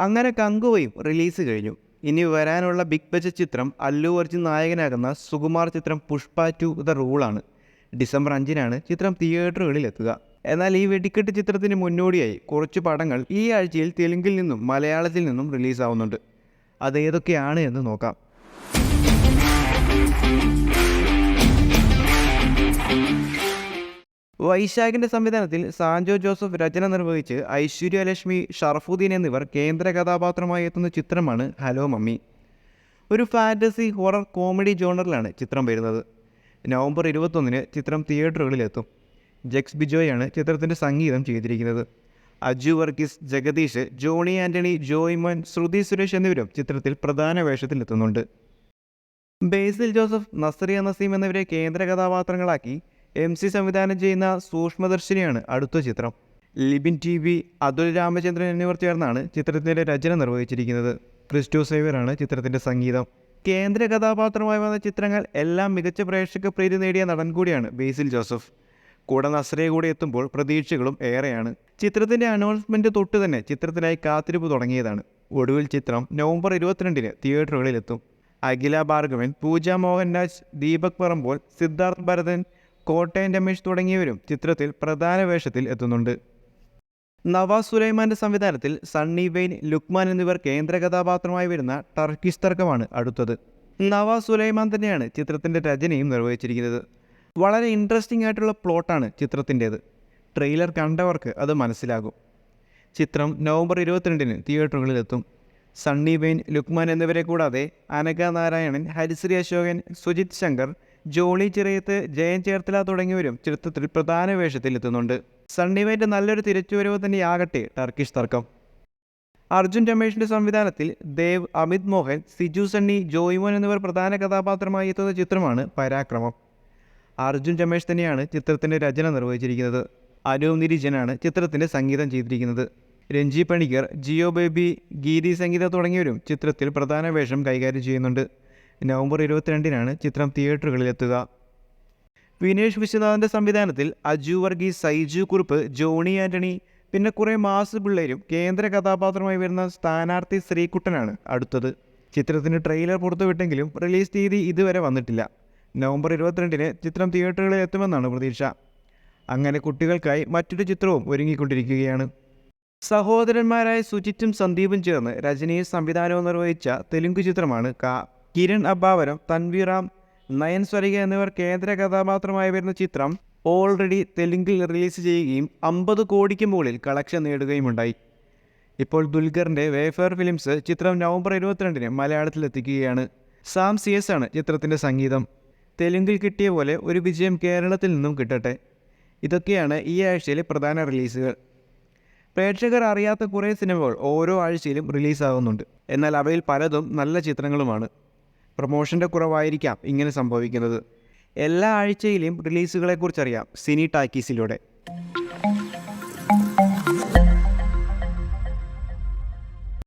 അങ്ങനെ കങ്കുവയും റിലീസ് കഴിഞ്ഞു. ഇനി വരാനുള്ള ബിഗ് ബജറ്റ് ചിത്രം അല്ലു അർജുൻ നായകനാകുന്ന സുകുമാർ ചിത്രം പുഷ്പ ടു ദ റൂളാണ് ഡിസംബർ അഞ്ചിനാണ് ചിത്രം തിയേറ്ററുകളിൽ എത്തുക എന്നാൽ ഈ വെടിക്കെട്ട് ചിത്രത്തിന് മുന്നോടിയായി കുറച്ച് പടങ്ങൾ ഈ ആഴ്ചയിൽ തെലുങ്കിൽ നിന്നും മലയാളത്തിൽ നിന്നും റിലീസാവുന്നുണ്ട്. അതേതൊക്കെയാണ് എന്ന് നോക്കാം. വൈശാഖിന്റെ സംവിധാനത്തിൽ സാൻജോ ജോസഫ് രചന നിർവഹിച്ച് ഐശ്വര്യ ലക്ഷ്മി ഷറഫുദ്ദീൻ എന്നിവർ കേന്ദ്ര കഥാപാത്രമായി എത്തുന്ന ചിത്രമാണ് ഹലോ മമ്മി. ഒരു ഫാന്റസി ഹൊറർ കോമഡി ജോണറിലാണ് ചിത്രം വരുന്നത്. നവംബർ ഇരുപത്തൊന്നിന് ചിത്രം തിയേറ്ററുകളിലെത്തും. ജക്സ് ബിജോയാണ് ചിത്രത്തിന്റെ സംഗീതം ചെയ്തിരിക്കുന്നത്. അജു വർഗീസ് ജഗദീഷ് ജോണി ആന്റണി ജോയ്മോൻ ശ്രുതി സുരേഷ് എന്നിവരും ചിത്രത്തിൽ പ്രധാന വേഷത്തിലെത്തുന്നുണ്ട്. ബേസിൽ ജോസഫ് നസറിയ നസീം എന്നിവരെ കേന്ദ്ര കഥാപാത്രങ്ങളാക്കി എം സി സംവിധാനം ചെയ്യുന്ന സൂക്ഷ്മദർശിനിയാണ് അടുത്ത ചിത്രം. ലിബിൻ ടി വി അതുൽ രാമചന്ദ്രൻ എന്നിവർ ചേർന്നാണ് ചിത്രത്തിന്റെ രചന നിർവഹിച്ചിരിക്കുന്നത്. ക്രിസ്റ്റോ സേവറാണ് ചിത്രത്തിന്റെ സംഗീതം. കേന്ദ്ര കഥാപാത്രമായി വന്ന ചിത്രങ്ങൾ എല്ലാം മികച്ച പ്രേക്ഷക പ്രീതി നേടിയ നടൻ കൂടിയാണ് ബേസിൽ ജോസഫ്. കൂടെ നസ്രയെ കൂടി എത്തുമ്പോൾ പ്രതീക്ഷകളും ഏറെയാണ്. ചിത്രത്തിന്റെ അനൗൺസ്മെന്റ് തൊട്ട് തന്നെ ചിത്രത്തിനായി കാത്തിരിപ്പ് തുടങ്ങിയതാണ്. ഒടുവിൽ ചിത്രം നവംബർ ഇരുപത്തിരണ്ടിന് തിയേറ്ററുകളിലെത്തും. അഖില ഭാർഗവൻ പൂജ മോഹൻരാജ് ദീപക് പറമ്പോൾ സിദ്ധാർത്ഥ് ഭരതൻ കോട്ടയം രമേശ് തുടങ്ങിയവരും ചിത്രത്തിൽ പ്രധാന വേഷത്തിൽ എത്തുന്നുണ്ട്. നവാസ് സുലൈമാന്റെ സംവിധാനത്തിൽ സണ്ണി വെയിൻ ലുക്മാൻ എന്നിവർ കേന്ദ്ര കഥാപാത്രമായി വരുന്ന ടർക്കിഷ് തർക്കമാണ് അടുത്തത്. നവാസ് സുലൈമാൻ തന്നെയാണ് ചിത്രത്തിന്റെ രചനയും നിർവഹിച്ചിരിക്കുന്നത്. വളരെ ഇൻട്രസ്റ്റിംഗ് ആയിട്ടുള്ള പ്ലോട്ടാണ് ചിത്രത്തിന്റേത്. ട്രെയിലർ കണ്ടവർക്ക് അത് മനസ്സിലാകും. ചിത്രം നവംബർ ഇരുപത്തിരണ്ടിന് തിയേറ്ററുകളിലെത്തും സണ്ണി വെയിൻ ലുക്മാൻ എന്നിവരെ കൂടാതെ അനഘ നാരായണൻ ഹരിശ്രീ അശോകൻ സുജിത് ശങ്കർ ജോളി ചിറയത്ത് ജയൻ ചേർത്തല തുടങ്ങിയവരും ചിത്രത്തിൽ പ്രധാന വേഷത്തിൽ എത്തുന്നുണ്ട് സണ്ണി വെയിന്റെ നല്ലൊരു തിരിച്ചുവരവ് തന്നെയാകട്ടെ ടർക്കിഷ് തർക്കം. അർജുൻ രമേഷിന്റെ സംവിധാനത്തിൽ ദേവ് അമിത് മോഹൻ സിജു സണ്ണി ജോയ്മോൻ എന്നിവർ പ്രധാന കഥാപാത്രമായി എത്തുന്ന ചിത്രമാണ് പരാക്രമം. അർജുൻ രമേഷ് തന്നെയാണ് ചിത്രത്തിന്റെ രചന നിർവഹിച്ചിരിക്കുന്നത്. അനൂപ് നിരിജനാണ് ചിത്രത്തിന്റെ സംഗീതം ചെയ്തിരിക്കുന്നത്. രഞ്ജി പണിക്കർ ജിയോ ബേബി ഗീതി സംഗീത തുടങ്ങിയവരും ചിത്രത്തിൽ പ്രധാന വേഷം കൈകാര്യം ചെയ്യുന്നുണ്ട്. നവംബർ ഇരുപത്തിരണ്ടിനാണ് ചിത്രം തിയേറ്ററുകളിലെത്തുക. വിനേഷ് വിശ്വനാഥിന്റെ സംവിധാനത്തിൽ അജു വർഗീസ് സൈജു കുറുപ്പ് ജോണി ആന്റണി പിന്നെ കുറേ മാസ് പിള്ളേരും കേന്ദ്ര കഥാപാത്രമായി വരുന്ന സ്ഥാനാർത്ഥി ശ്രീകുട്ടനാണ് അടുത്തത്. ചിത്രത്തിന് ട്രെയിലർ പുറത്തുവിട്ടെങ്കിലും റിലീസ് തീയതി ഇതുവരെ വന്നിട്ടില്ല. നവംബർ ഇരുപത്തിരണ്ടിന് ചിത്രം തിയേറ്ററുകളിൽ എത്തുമെന്നാണ് പ്രതീക്ഷ. അങ്ങനെ കുട്ടികൾക്കായി മറ്റൊരു ചിത്രവും ഒരുങ്ങിക്കൊണ്ടിരിക്കുകയാണ്. സഹോദരന്മാരായ സുജിത്തും സന്ദീപും ചേർന്ന് രജനീഷ് സംവിധാനവും നിർവഹിച്ച തെലുങ്ക് ചിത്രമാണ് കാ കിരൺ അബാവരം തൻവീറാം നയൻ സ്വരിക എന്നിവർ കേന്ദ്ര കഥാപാത്രമായി വരുന്ന ചിത്രം ഓൾറെഡി തെലുങ്കിൽ റിലീസ് ചെയ്യുകയും അമ്പത് കോടിക്ക് മുകളിൽ കളക്ഷൻ നേടുകയുമുണ്ടായി. ഇപ്പോൾ ദുൽഖറിന്റെ വേഫർ ഫിലിംസ് ചിത്രം നവംബർ ഇരുപത്തിരണ്ടിന് മലയാളത്തിലെത്തിക്കുകയാണ് സാം സി എസ് ആണ് ചിത്രത്തിന്റെ സംഗീതം. തെലുങ്കിൽ കിട്ടിയ പോലെ ഒരു വിജയം കേരളത്തിൽ നിന്നും കിട്ടട്ടെ. ഇതൊക്കെയാണ് ഈ ആഴ്ചയിലെ പ്രധാന റിലീസുകൾ പ്രേക്ഷകർ അറിയാത്ത കുറേ സിനിമകൾ ഓരോ ആഴ്ചയിലും റിലീസാകുന്നുണ്ട് എന്നാൽ അവയിൽ പലതും നല്ല ചിത്രങ്ങളുമാണ്. പ്രൊമോഷന്റെ കുറവായിരിക്കാം ഇങ്ങനെ സംഭവിക്കുന്നത്. എല്ലാ ആഴ്ചയിലെയും റിലീസുകളെക്കുറിച്ചറിയാം സിനി ടാക്കീസിലൂടെ.